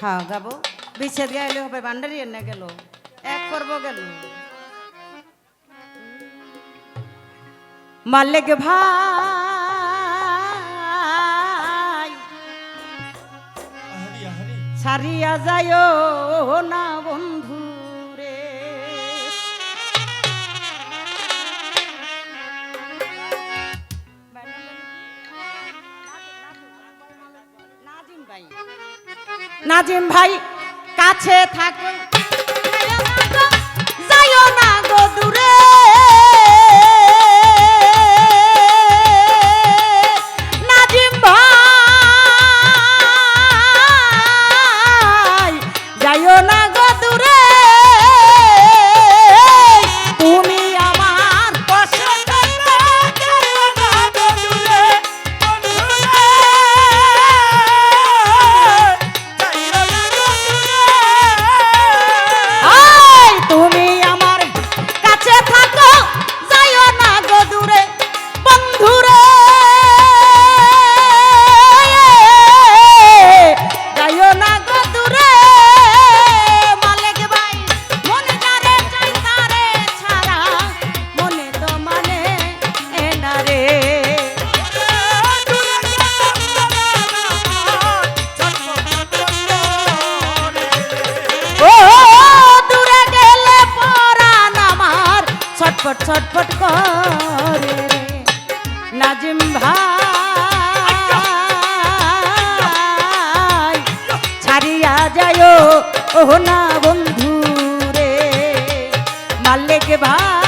হ্যাঁ গাবো বিচ্ছেদ গাইলে হবে বান্ডারি এনে গেল। এক করব গেল মালিক ভাই। সারিয়া যায় না বন্ধু। নাজিম ভাই কাছে থাকুন। ভাই। ছাড়িয়া যায় ও না বন্ধু রে মালিক ভাই।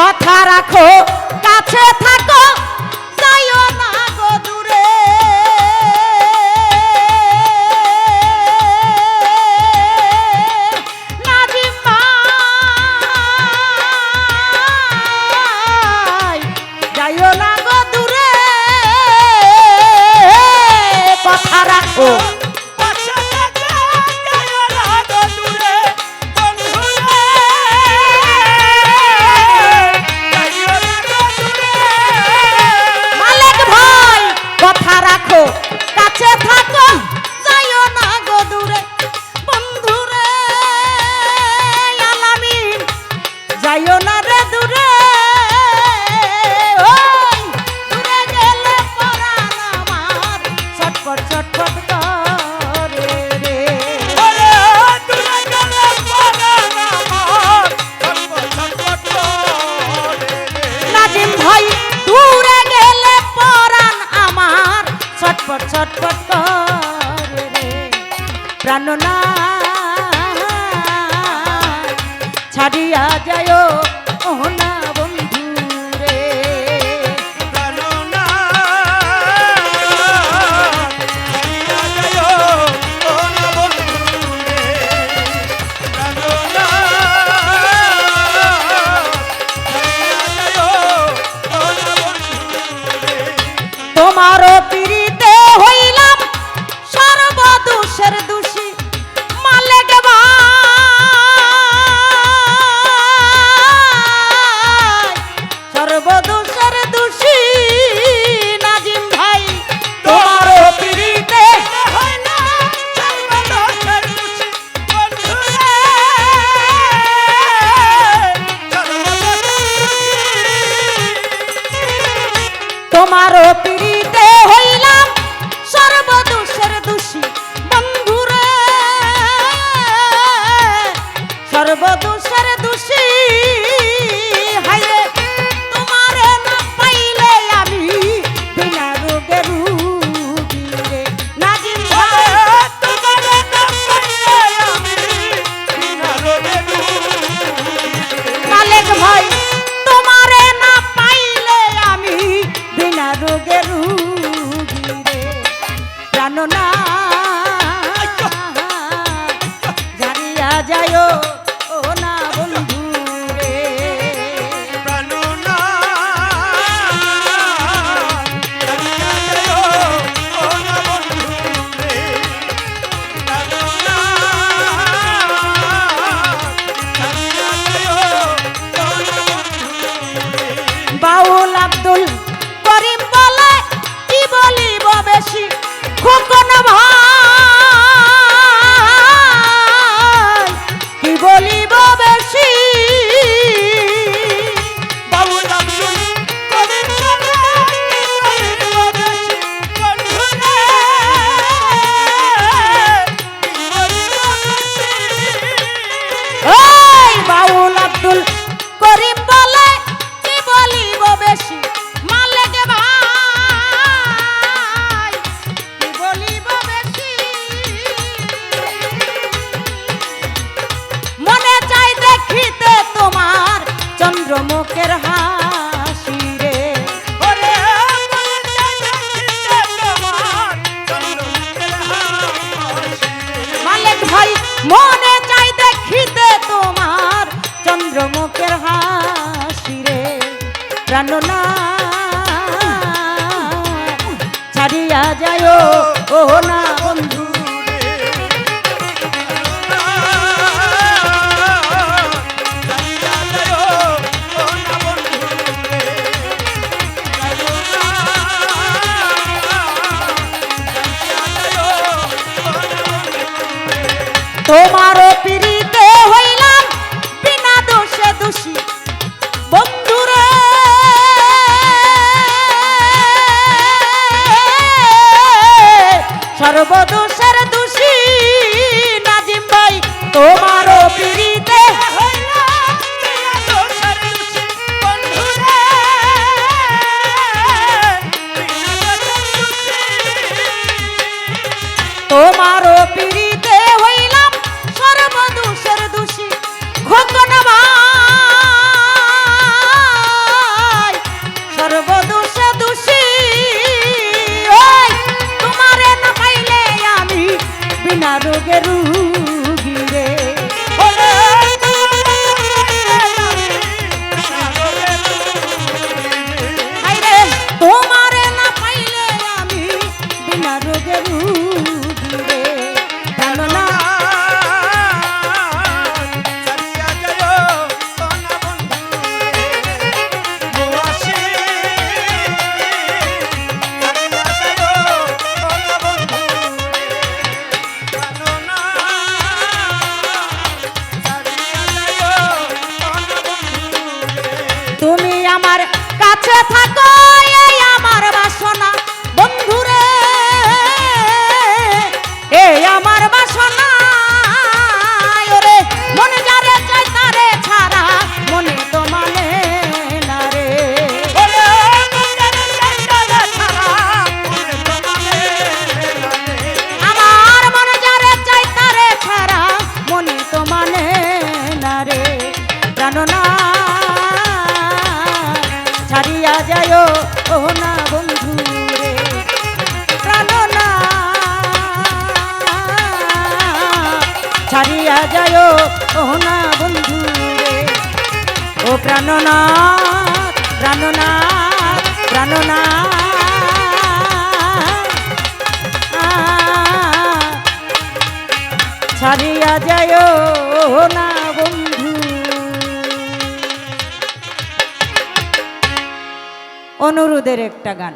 কথা রাখো কাছে থাকো প্রাণ না ছাড়িয়া যায় ও না চন্দ্রমুখের হাসি রে। মালিক ভাই, মনে চাই দেখিতে তোমার চন্দ্রমুখের হাসি রে প্রাণনা ছাড়িয়া যায় ও না বন্ধু সর্বদোষের দোষী নাজিম ভাই তোমারও পিড়িতে তোমারও পিড়িতে বিনা রোগে কাছে থাকো। ছাড়িয়া যায় ও না বন্ধু রে ও প্রাণনা প্রাণনা প্রাণনা অনুরোধের একটা গান।